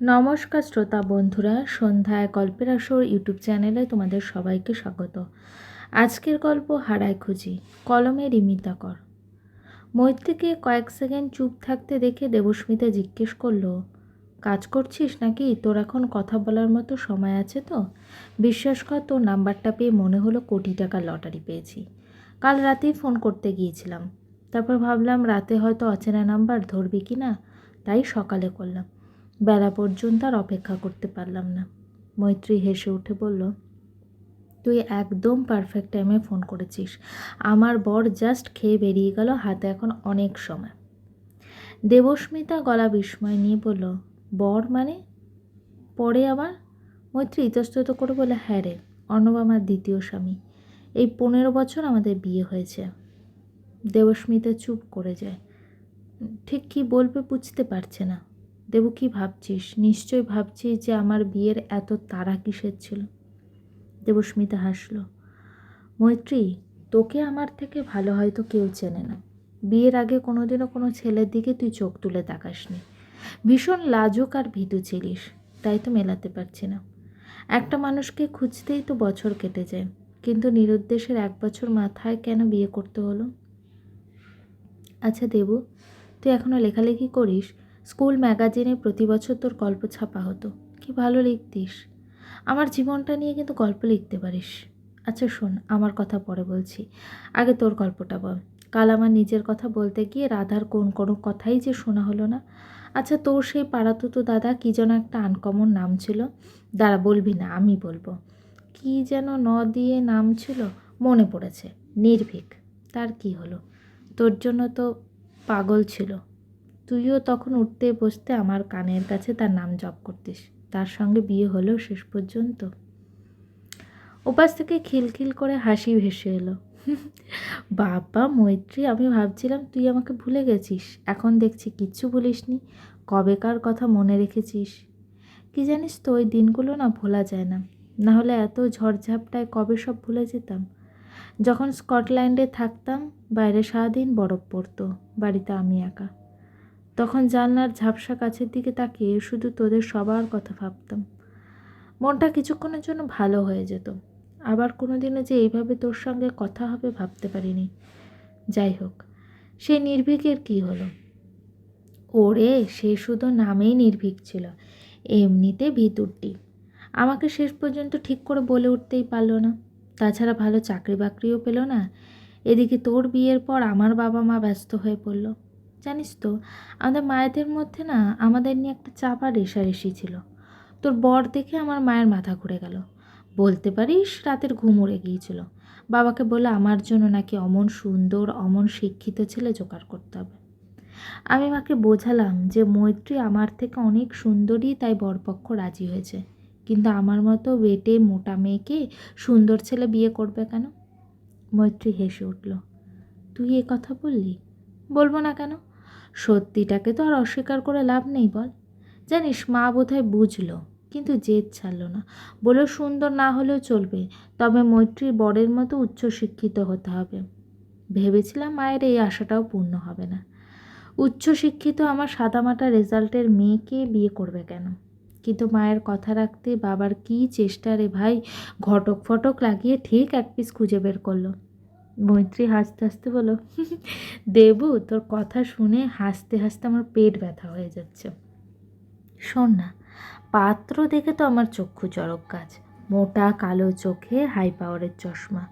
নমস্কার শ্রোতা বন্ধুরা, সন্ধ্যায় গল্পের আসর ইউটিউব চ্যানেলে তোমাদের সবাইকে স্বাগত। আজকের গল্প হারায় খুঁজি, কলমে রিমিতা কর। মৈত্রীকে কয়েক সেকেন্ড চুপ থাকতে দেখে দেবস্মিতা জিজ্ঞেস করল, কাজ করছিস নাকি? তোর এখন কথা বলার মতো সময় আছে তো? বিশ্বাস কর, তোর নাম্বারটা পেয়ে মনে হলো কোটি টাকার লটারি পেয়েছি। কাল রাতেই ফোন করতে গিয়েছিলাম। তারপর ভাবলাম, রাতে হয়তো অচেনা নাম্বার ধরবি কি না তাই সকালে করলাম। বেলা পর্যন্ত আর অপেক্ষা করতে পারলাম না। মৈত্রী হেসে উঠে বলল, তুই একদম পারফেক্ট টাইমে ফোন করেছিস। আমার বর জাস্ট খেয়ে বেরিয়ে গেল, হাতে এখন অনেক সময়। দেবস্মিতা গলা বিস্ময় নিয়ে বলল, বর মানে? পরে আবার? মৈত্রী ইতস্তত করে বলে হ্যাঁ রে, অর্ণব আমার দ্বিতীয় স্বামী। এই পনেরো বছর আমাদের বিয়ে হয়েছে। দেবস্মিতা চুপ করে যায়। ঠিক কি বলবে বুঝতে পারছে না। দেবু কি ভাবছিস? নিশ্চয় ভাবছিস যে আমার বিয়ের এত তাড়া কিসের ছিল। দেবস্মিতা হাসল। মৈত্রী, তোকে আমার থেকে ভালো হয়তো কেউ চেনে না। বিয়ের আগে কোনোদিনও কোনো ছেলের দিকে তুই চোখ তুলে তাকাসনি। ভীষণ লাজুক আর ভীতু ছিলিস, তাই তো মেলাতে পারছি না। একটা মানুষকে খুঁজতেই তো বছর কেটে যায়, কিন্তু নিরুদ্দেশের এক বছর মাথায় কেন বিয়ে করতে হলো? আচ্ছা দেবু, তুই এখনও লেখালেখি করিস? স্কুল ম্যাগাজিনে প্রতি বছর তোর গল্প ছাপা হতো। কি ভালো লিখতিস। আমার জীবনটা নিয়ে কিন্তু গল্প লিখতে পারিস। আচ্ছা শোন, আমার কথা পরে বলছি। আগে তোর গল্পটা বল। কাল আমার নিজের কথা বলতে গিয়ে রাধার কোন কোনো কথাই যে শোনা হলো না। আচ্ছা তোর সেই পাড়াতুতো দাদা কী যেন একটা আনকমন নাম ছিল? দাঁড়া, বলবি না, আমি বলব। কি যেন ন দিয়ে নাম ছিল? মনে পড়েছে। নির্ভীক। তার কি হলো? তোর জন্য তো পাগল ছিল। তুইও তখন উঠতে বসতে আমার কানের কাছে তার নাম জপ করতিস। তার সঙ্গে বিয়ে হলেও শেষ পর্যন্ত। ওপাশ থেকে খিলখিল করে হাসি ভেসে এলো। বাবা, মৈত্রী, আমি ভাবছিলাম তুই আমাকে ভুলে গেছিস। এখন দেখছি কিচ্ছু বলিসনি কবেকার কথা মনে রেখেছিস? কি জানিস তো, ওই দিনগুলো না ভোলা যায় না। না হলে এত ঝড়ঝাপটায় কবে সব ভুলে যেতাম। যখন স্কটল্যান্ডে থাকতাম, বাইরে সারাদিন বরফ পড়তো। বাড়িতে আমি একা। তখন জানলার ঝাপসা কাছের দিকে তাকিয়ে শুধু তোদের সবার কথা ভাবতাম। মনটা কিছুক্ষণের জন্য ভালো হয়ে যেত। আবার কোনো দিনও যে এইভাবে তোর সঙ্গে কথা হবে ভাবতে পারিনি। যাই হোক, সে নির্ভীকের কি হলো? ওরে, সে শুধু নামেই নির্ভীক ছিল। এমনিতে ভিতুরটি। আমাকে শেষ পর্যন্ত ঠিক করে বলে উঠতেই পারল না। তাছাড়া ভালো চাকরি বাকরিও পেল না। এদিকে তোর বিয়ের পর আমার বাবা মা ব্যস্ত হয়ে পড়ল। জানিস তো, আমাদের মায়েদের মধ্যে না আমাদের নিয়ে একটা চাপা রেশারেশি ছিল। তোর বর দেখে আমার মায়ের মাথা ঘুরে গেল। বলতে পারিস রাতের ঘুম উড়ে গিয়েছিল। বাবাকে বলে আমার জন্য নাকি অমন সুন্দর, অমন শিক্ষিত ছেলে জোগাড় করতে হবে। আমি মাকে বোঝালাম যে মৈত্রী আমার থেকে অনেক সুন্দরী, তাই বরপক্ষ রাজি হয়েছে। কিন্তু আমার মতো বেটে মোটা মেয়েকে সুন্দর ছেলে বিয়ে করবে কেন? মৈত্রী হেসে উঠল, তুই এ কথা বললি? বলব না কেন? সত্যিটাকে তো আর অস্বীকার করে লাভ নেই বল। জানিস, মা বোধহয় বুঝলো, কিন্তু জেদ ছাড়লো না। বলে সুন্দর না হলেও চলবে, তবে মৈত্রীর বরের মতো উচ্চশিক্ষিত হতে হবে। ভেবেছিলাম মায়ের এই আশাটাও পূর্ণ হবে না। উচ্চশিক্ষিত আমার সাদামাটা রেজাল্টের মেয়েকে বিয়ে করবে কেন? কিন্তু মায়ের কথা রাখতে বাবার কী চেষ্টা রে ভাই? ঘটক ফটক লাগিয়ে ঠিক এক পিস খুঁজে বের করল। মৈত্রী হাসতে হাসতে বলো দেবু, তোর কথা শুনে হাসতে হাসতে আমার পেট ব্যথা হয়ে যাচ্ছে। শোন না, পাত্র দেখে তো আমার চক্ষু চরক গাছ। মোটা কালো চোখে হাই পাওয়ারের চশমা।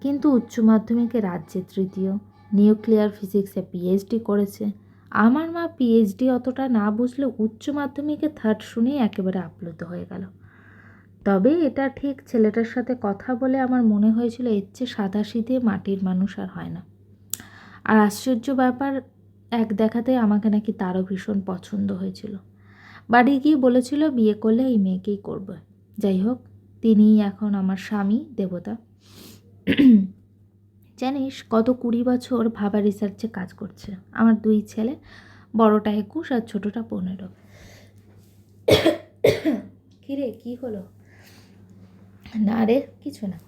কিন্তু উচ্চ মাধ্যমিকে রাজ্যে তৃতীয়। নিউক্লিয়ার ফিজিক্সে পিএইচডি করেছে। আমার মা পিএইচডি অতটা না বুঝলে উচ্চ মাধ্যমিকে থার্ড শুনেই একেবারে আপ্লুত হয়ে গেল। তবে এটা ঠিক ছেলেটার সাথে কথা বলে আমার মনে হয়েছিল এর চেয়ে সাদা সিধে মাটির মানুষ আর হয় না। আর আশ্চর্য ব্যাপার, এক দেখাতে আমাকে নাকি তারও ভীষণ পছন্দ হয়েছিল। বাড়ি গিয়ে বলেছিল বিয়ে করলে এই মেয়েকেই করবে। যাই হোক, তিনিই এখন আমার স্বামী, দেবতা। জানিস, কত কুড়ি বছর ভাবা রিসার্চে কাজ করছে। আমার দুই ছেলে, বড়টা একুশ আর ছোটোটা পনেরো। কিরে, কী হলো? না রে, কিছু না।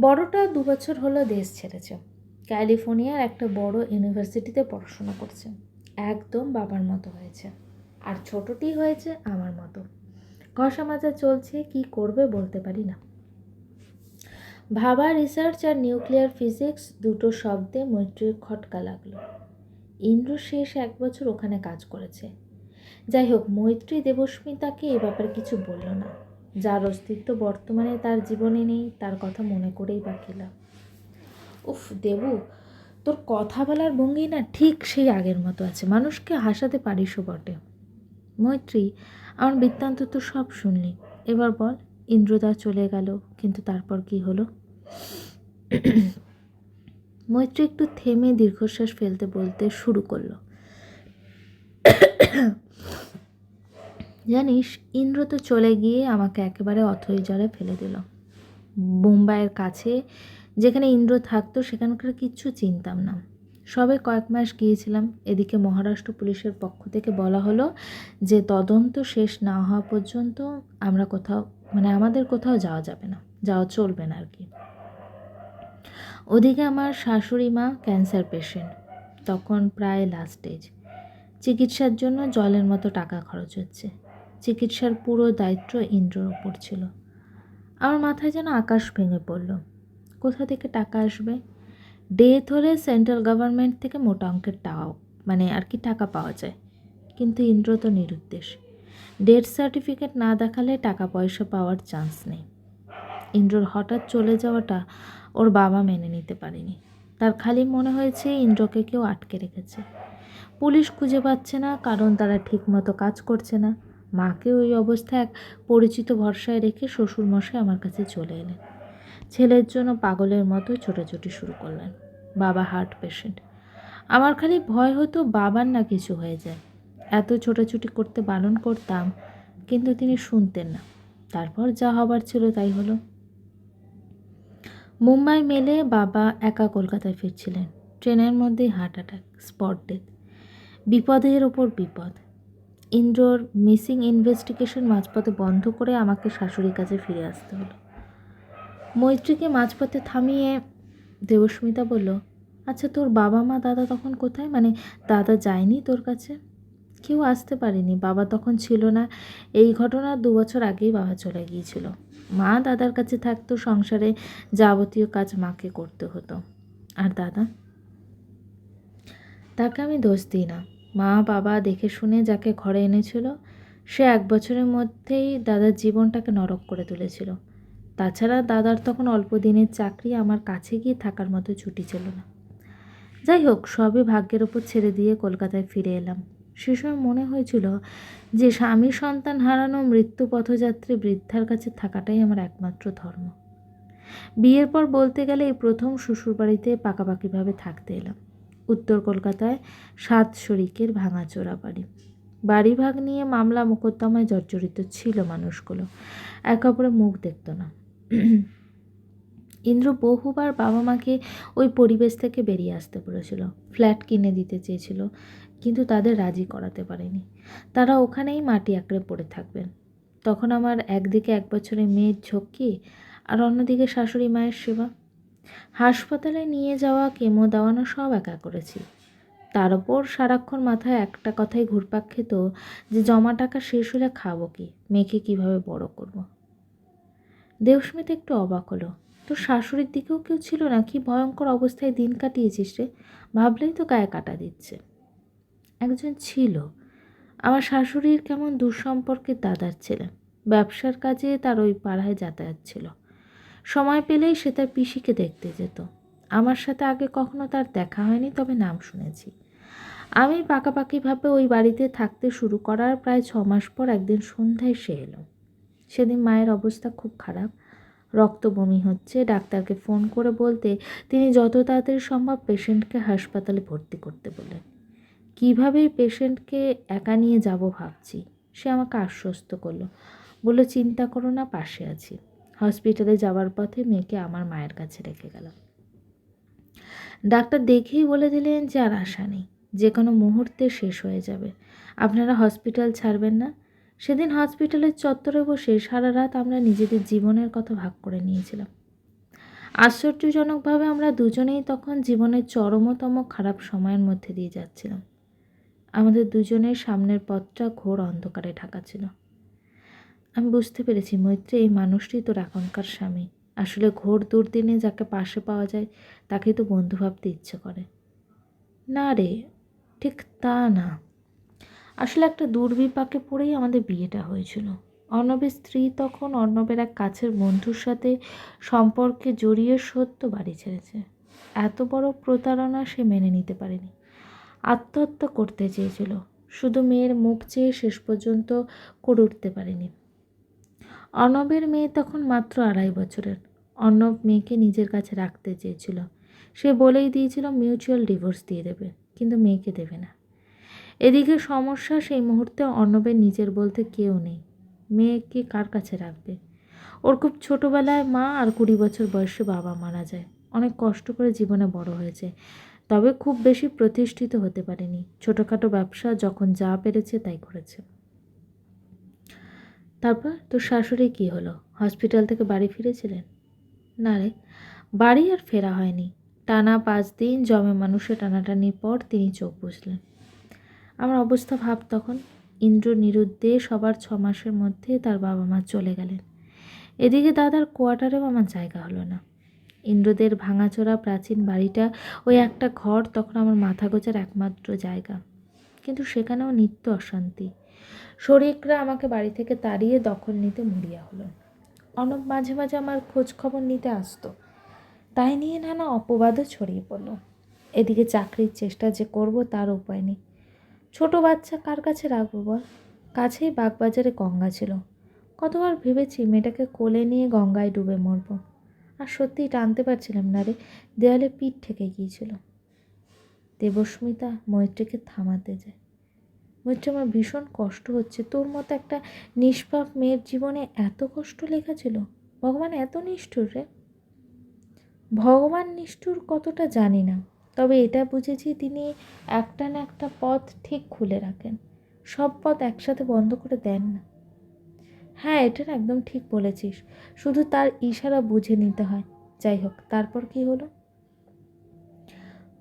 বড়টা দু বছর হলো দেশ ছেড়েছে। ক্যালিফোর্নিয়ার একটা বড় ইউনিভার্সিটিতে পড়াশোনা করছে। একদম বাবার মতো হয়েছে। আর ছোটটি হয়েছে আমার মতো। ঘষা মাজা চলছে, কি করবে বলতে পারি না। ভাবা রিসার্চ আর নিউক্লিয়ার ফিজিক্স দুটো শব্দে মৈত্রীর খটকা লাগল। ইন্দ্র শেষ এক বছর ওখানে কাজ করেছে। যাই হোক, মৈত্রী দেবস্মিতাকে এ ব্যাপারে কিছু বলল না। যার অস্তিত্ব বর্তমানে তার জীবনে নেই, তার কথা মনে করেই বা কিলাম উফ, দেবু, তোর কথা বলার ভঙ্গি না ঠিক সেই আগের মতো আছে। মানুষকে হাসাতে পারিসও বটে। মৈত্রী, আমার বৃত্তান্ত তো সব শুনলি। এবার বল, ইন্দ্রদা চলে গেল, কিন্তু তারপর কি হলো? মৈত্রী একটু থেমে দীর্ঘশ্বাস ফেলতে বলতে শুরু করল। জানিস, ইন্দ্র তো চলে গিয়ে আমাকে একেবারে অথই জলে ফেলে দিল। বোম্বাইয়ের কাছে যেখানে ইন্দ্র থাকতো, সেখানকার কিচ্ছু চিনতাম না। সবে কয়েক মাস গিয়েছিলাম, এদিকে মহারাষ্ট্র পুলিশের পক্ষ থেকে বলা হলো যে, তদন্ত শেষ না হওয়া পর্যন্ত আমরা কোথাও মানে আমাদের কোথাও যাওয়া যাবে না, যাওয়া চলবে না আর কি। ওদিকে আমার শাশুড়ি মা ক্যান্সার পেশেন্ট, তখন প্রায় লাস্ট স্টেজ চিকিৎসার জন্য জলের মতো টাকা খরচ হচ্ছে। চিকিৎসার পুরো দায়িত্ব ইন্দ্রর ওপর ছিল। আমার মাথায় যেন আকাশ ভেঙে পড়ল। কোথা থেকে টাকা আসবে? ডেথ হলে সেন্ট্রাল গভর্নমেন্ট থেকে মোটা অঙ্কের টাকা মানে আর কি টাকা পাওয়া যায়। কিন্তু ইন্দ্র তো নিরুদ্দেশ। ডেথ সার্টিফিকেট না দেখালে টাকা পয়সা পাওয়ার চান্স নেই। ইন্দ্রর হঠাৎ চলে যাওয়াটা ওর বাবা মেনে নিতে পারেনি। তার খালি মনে হয়েছে ইন্দ্রকে কেউ আটকে রেখেছে। পুলিশ খুঁজে পাচ্ছে না, কারণ তারা ঠিকমতো কাজ করছে না। মাকে ওই অবস্থায় এক পরিচিত ভরসায় রেখে শ্বশুরমশাই আমার কাছে চলে এলেন। ছেলের জন্য পাগলের মতো ছোটাছুটি শুরু করলেন। বাবা হার্ট পেশেন্ট। আমার খালি ভয় হতো বাবার না কিছু হয়ে যায়। এত ছোটাছুটি করতে বারণ করতাম, কিন্তু তিনি শুনতেন না। তারপর যা হবার ছিল তাই হলো। মুম্বাই মেলে বাবা একা কলকাতায় ফিরছিলেন। ট্রেনের মধ্যেই হার্ট অ্যাটাক, স্পট ডেথ। বিপদের ওপর বিপদ। ইন্দ্রর মিসিং ইনভেস্টিগেশন মাঝপথে বন্ধ করে আমাকে শাশুড়ির কাছে ফিরে আসতে হলো। মৈত্রীকে মাঝপথে থামিয়ে দেবস্মিতা বলল আচ্ছা তোর বাবা মা, দাদা তখন কোথায়? মানে দাদা যায়নি তোর কাছে? কেউ আসতে পারেনি, বাবা তখন ছিল না। এই ঘটনার দু বছর আগেই বাবা চলে গিয়েছিল। মা দাদার কাছে থাকতো, সংসারে যাবতীয় কাজ মাকে করতে হতো। আর দাদা? তাকে আমি দোষ দিই না। মা বাবা দেখে শুনে যাকে ঘরে এনেছিল, সে এক বছরের মধ্যেই দাদার জীবনটাকে নরক করে তুলেছিল। তাছাড়া দাদার তখন অল্প দিনের চাকরি আমার কাছে গিয়ে থাকার মতো ছুটি ছিল না। যাই হোক, সবই ভাগ্যের ওপর ছেড়ে দিয়ে কলকাতায় ফিরে এলাম। সে সময় মনে হয়েছিল যে স্বামী সন্তান হারানো মৃত্যু পথযাত্রী বৃদ্ধার কাছে থাকাটাই আমার একমাত্র ধর্ম। বিয়ের পর বলতে গেলে এই প্রথম শ্বশুরবাড়িতে পাকাপাকিভাবে থাকতে এলাম। উত্তর কলকাতায় সাত শরিকের ভাঙাচোরা বাড়ি। বাড়ি ভাগ নিয়ে মামলা মোকদ্দমায় জর্জরিত ছিল মানুষগুলো। একে অপরে মুখ দেখত না। ইন্দ্র বহুবার বাবা মাকে ওই পরিবেশ থেকে বেরিয়ে আসতে বলেছিল। ফ্ল্যাট কিনে দিতে চেয়েছিল, কিন্তু তাদের রাজি করাতে পারেনি। তারা ওখানেই মাটি আঁকড়ে পড়ে থাকবেন। তখন আমার একদিকে এক বছরের মেয়ের ঝক্কি আর অন্যদিকে শাশুড়ি মায়ের সেবা। হাসপাতালে নিয়ে যাওয়া কেমো দেওয়ানো সব একা করেছি। তার ওপর সারাক্ষণ মাথায় একটা কথাই ঘুরপাক খেত যে জমা টাকা শেষ হলে খাব কি, মেয়েকে কীভাবে বড় করব। দেবস্মিত একটু অবাক হলো, তোর শাশুড়ির দিকেও কেউ ছিল না কি ভয়ঙ্কর অবস্থায় দিন কাটিয়েছিস রে, ভাবলেই তো গায়ে কাটা দিচ্ছে। একজন ছিল, আমার শাশুড়ির কেমন দুঃসম্পর্কের দাদার ছেলে। ব্যবসার কাজে তার ওই পাড়ায় যাতায়াত ছিল। সময় পেলেই সে তার পিসিকে দেখতে যেত। আমার সাথে আগে কখনো তার দেখা হয়নি, তবে নাম শুনেছি। আমি পাকাপাকিভাবে ওই বাড়িতে থাকতে শুরু করার প্রায় ছ মাস পর একদিন সন্ধ্যায় সে এলো। সেদিন মায়ের অবস্থা খুব খারাপ। রক্ত বমি হচ্ছে, ডাক্তারকে ফোন করে বলতে তিনি যত তাড়াতাড়ি সম্ভব পেশেন্টকে হাসপাতালে ভর্তি করতে বললেন। কীভাবে পেশেন্টকে একা নিয়ে যাব ভাবছি? সে আমাকে আশ্বস্ত করল। বলল, চিন্তা করো না, পাশে আছি। হসপিটালে যাওয়ার পথে মেয়েকে আমার মায়ের কাছে রেখে গেল ডাক্তার দেখেই বলে দিলেন যে আর আশা নেই, যে কোনো মুহূর্তে শেষ হয়ে যাবে। আপনারা হসপিটাল ছাড়বেন না। সেদিন হসপিটালের চত্বরে বসে সারা রাত আমরা নিজেদের জীবনের কথা ভাগ করে নিয়েছিলাম। আশ্চর্যজনকভাবে আমরা দুজনেই তখন জীবনের চরমতম খারাপ সময়ের মধ্যে দিয়ে যাচ্ছিলাম। আমাদের দুজনের সামনের পথটা ঘোর অন্ধকারে ঢাকা ছিল। আমি বুঝতে পেরেছি, মৈত্রী, এই মানুষটি তোর এখনকার স্বামী। আসলে ঘোর দুর্দিনে যাকে পাশে পাওয়া যায়, তাকেই তো বন্ধু ভাবতে ইচ্ছে করে। না রে, ঠিক তা না। আসলে একটা দুর্বিপাকে পড়েই আমাদের বিয়েটা হয়েছিল। অর্ণবের স্ত্রী তখন অর্ণবের এক কাছের বন্ধুর সাথে সম্পর্কে জড়িয়ে সত্য বাড়ি ছেড়েছে। এত বড় প্রতারণা সে মেনে নিতে পারেনি। আত্মহত্যা করতে চেয়েছিল। শুধু মেয়ের মুখ চেয়ে শেষ পর্যন্ত করে উঠতে পারেনি। অর্ণবের মেয়ে তখন মাত্র আড়াই বছরের। অর্ণব মেয়েকে নিজের কাছে রাখতে চেয়েছিল। সে বলেই দিয়েছিল মিউচুয়াল ডিভোর্স দিয়ে দেবে, কিন্তু মেয়েকে দেবে না। এদিকে সমস্যা সেই মুহূর্তে অর্ণবের নিজের বলতে কেউ নেই। মেয়েকে কার কাছে রাখবে? ওর খুব ছোটোবেলায় মা আর কুড়ি বছর বয়সে বাবা মারা যায়। অনেক কষ্ট করে জীবনে বড় হয়েছে। তবে খুব বেশি প্রতিষ্ঠিত হতে পারেনি। ছোটোখাটো ব্যবসা যখন যা পেরেছে তাই করেছে। তারপর তোর শাশুড়ি কী হলো? হসপিটাল থেকে বাড়ি ফিরেছিলেন? না রে, বাড়ি আর ফেরা হয়নি। টানা পাঁচ দিন জমে মানুষে টানাটানির পর তিনি চোখ বুঝলেন আমার অবস্থা ভাব তখন। ইন্দ্র নিরুদ্ধে সবার ছ মাসের মধ্যে তার বাবা মা চলে গেলেন। এদিকে দাদার কোয়ার্টারেও আমার জায়গা হলো না। ইন্দ্রদের ভাঙাচোরা প্রাচীন বাড়িটা ওই একটা ঘর তখন আমার মাথা গোচার একমাত্র জায়গা। কিন্তু সেখানেও নিত্য অশান্তি। শরিকরা আমাকে বাড়ি থেকে তাড়িয়ে দখল নিতে মরিয়া হলো অনব মাঝে মাঝে আমার খোঁজ খবর নিতে আসতো। তাই নিয়ে নানা অপবাদও ছড়িয়ে পড়ল। এদিকে চাকরির চেষ্টা যে করব তার উপায় নেই। ছোট বাচ্চা কার কাছে রাখব বল? কাছেই বাগবাজারে গঙ্গা ছিল। কতবার ভেবেছি মেয়েটাকে কোলে নিয়ে গঙ্গায় ডুবে মরবো। আর সত্যিই টানতে পারছিলাম না রে দেওয়ালে পিঠ ঠেকে গিয়েছিল। দেবস্মিতা মৈত্রীকে থামাতে যায়। মৈত্রী আমার ভীষণ কষ্ট হচ্ছে। তোর মতো একটা নিষ্পাপ মেয়ের জীবনে এত কষ্ট লেখা ছিল? ভগবান এত নিষ্ঠুর রে? ভগবান নিষ্ঠুর কতটা জানি না, তবে এটা বুঝেছি তিনি একটা না একটা পথ ঠিক খুলে রাখেন। সব পথ একসাথে বন্ধ করে দেন না। হ্যাঁ এটা না একদম ঠিক বলেছিস। শুধু তার ইশারা বুঝে নিতে হয়। যাই হোক, তারপর কি হলো?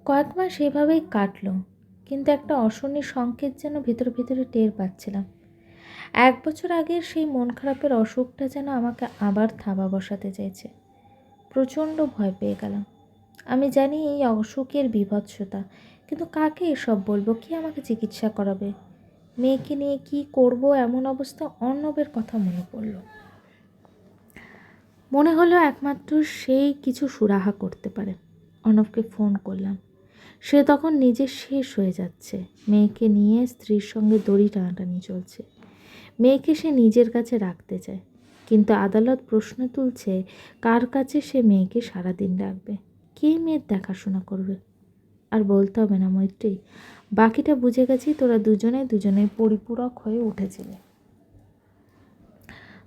কয়েক মাস এভাবেই কাটলো। কিন্তু একটা অশনি সংকেত যেন ভিতরে ভিতরে টের পাচ্ছিলাম। এক বছর আগের সেই মন খারাপের অসুখটা যেন আমাকে আবার থাবা বসাতে চাইছে। প্রচণ্ড ভয় পেয়ে গেলাম। আমি জানি এই অসুখের বিভৎসতা, কিন্তু কাকে এসব বলব? কে আমাকে চিকিৎসা করাবে? মেয়েকে নিয়ে কি করব? এমন অবস্থা অর্ণবের কথা মনে পড়ল। মনে হলো একমাত্র সেই কিছু সুরাহা করতে পারে। অর্ণবকে ফোন করলাম। সে তখন নিজে শেষ হয়ে যাচ্ছে। মেয়েকে নিয়ে স্ত্রীর সঙ্গে দড়ি টানাটানি চলছে। মেয়েকে সে নিজের কাছে রাখতে চায়, কিন্তু আদালত প্রশ্ন তুলছে, কার কাছে সে মেয়েকে সারাদিন রাখবে? কে মেয়ের দেখাশোনা করবে? আর বলতে হবে না মৈত্রী, বাকিটা বুঝে গেছি তোরা দুজনে দুজনে পরিপূরক হয়ে উঠেছিলে।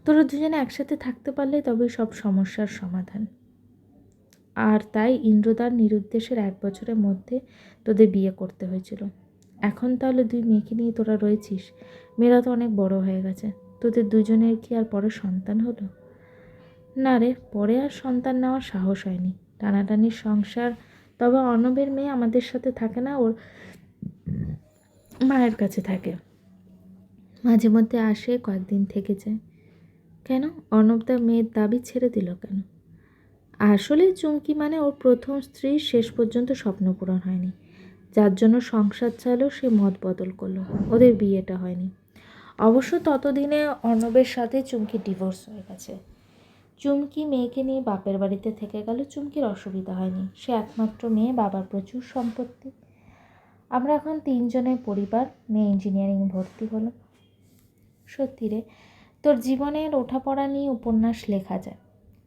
তোরা দুজনে একসাথে থাকতে পারলে তবে সব সমস্যার সমাধান। আর তাই ইন্দ্রদার নিরুদ্দেশের এক বছরের মধ্যে তোদের বিয়ে করতে হয়েছিল। এখন তাহলে দুই মেয়েকে নিয়ে তোরা রয়েছিস? মেয়েরা তো অনেক বড় হয়ে গেছে। তোদের দুজনের কি আর পরে সন্তান হলো? না রে, পরে আর সন্তান নেওয়ার সাহস হয়নি। টানাটানির সংসার, তবে অর্ণবের মেয়ে আমাদের সাথে থাকে না, ওর মায়ের কাছে থাকে। মাঝে মধ্যে আসে, কয়েকদিন থেকে যায় কেন অর্ণবদা মেয়ের দাবি ছেড়ে দিল কেন? আসলে চুমকি মানে ওর প্রথম স্ত্রীর শেষ পর্যন্ত স্বপ্ন পূরণ হয়নি। যার জন্য সংসার চাইলেও সে মত বদল করল। ওদের বিয়েটা হয়নি। অবশ্য ততদিনে অর্ণবের সাথে চুমকি ডিভোর্স হয়ে গেছে। চুমকি মেয়েকে নিয়ে বাপের বাড়িতে থেকে গেল চুমকির অসুবিধা হয়নি। সে একমাত্র মেয়ে, বাবার প্রচুর সম্পত্তি। আমরা এখন তিনজনের পরিবার, মেয়ে ইঞ্জিনিয়ারিং ভর্তি হলো। সত্যি রে, তোর জীবনের ওঠাপড়া নিয়ে উপন্যাস লেখা যায়।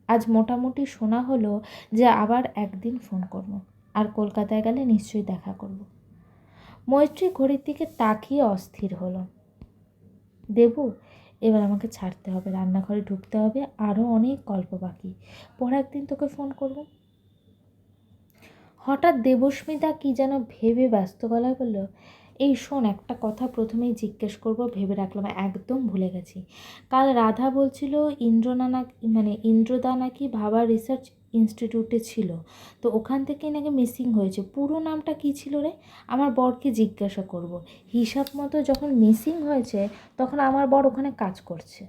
আজ মোটামুটি শোনা হলো যে আবার একদিন ফোন করব, আর কলকাতায় গেলে নিশ্চয়ই দেখা করব। মৈত্রী ঘড়ির দিকে তাকিয়ে অস্থির হলো। দেবু, এবার আমাকে ছাড়তে হবে, রান্নাঘরে ঢুকতে হবে আরও অনেক গল্প বাকি। পর একদিন তোকে ফোন করব। হঠাৎ দেবস্মিতা কি যেন ভেবে ব্যস্ত গলায় বলল এই শোন, একটা কথা প্রথমেই জিজ্ঞেস করব, ভেবে রাখলাম, একদম ভুলে গেছি। কাল রাধা বলছিল, ইন্দ্রনা নাকি মানে ইন্দ্রদা নাকি ভাবার রিসার্চ ইনস্টিটিউটে ছিল। তো ওখান থেকেই নাকি মিসিং হয়েছে। পুরো নামটা কী ছিল রে? আমার বরকে জিজ্ঞাসা করব। হিসাব মতো যখন মিসিং হয়েছে, তখন আমার বর ওখানে কাজ করছে।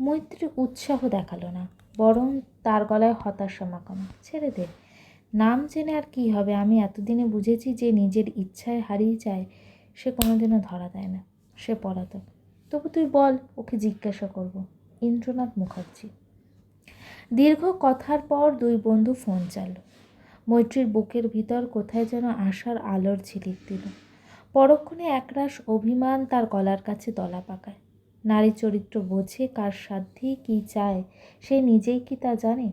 মৈত্রী উৎসাহ দেখাল না, বরং তার গলায় হতাশা মাখানো। ছেড়ে দে। নাম জেনে আর কি হবে? আমি এতদিনে বুঝেছি যে নিজের ইচ্ছায় হারিয়ে যায়, সে কোনোদিনও ধরা দেয় না, সে পলাতক। তবু তুই বল, ওকে জিজ্ঞাসা করব। ইন্দ্রনাথ মুখার্জি। দীর্ঘ কথার পর দুই বন্ধু ফোন চাল মৈত্রীর বুকের ভিতর কোথায় যেন আশার আলোর ঝিলিক দিল। পরক্ষণে একরাশ অভিমান তার গলার কাছে দলা পাকায়। নারী চরিত্র বোঝে কার সাধ্যি কী চায়, সে নিজেই কি তা জানে?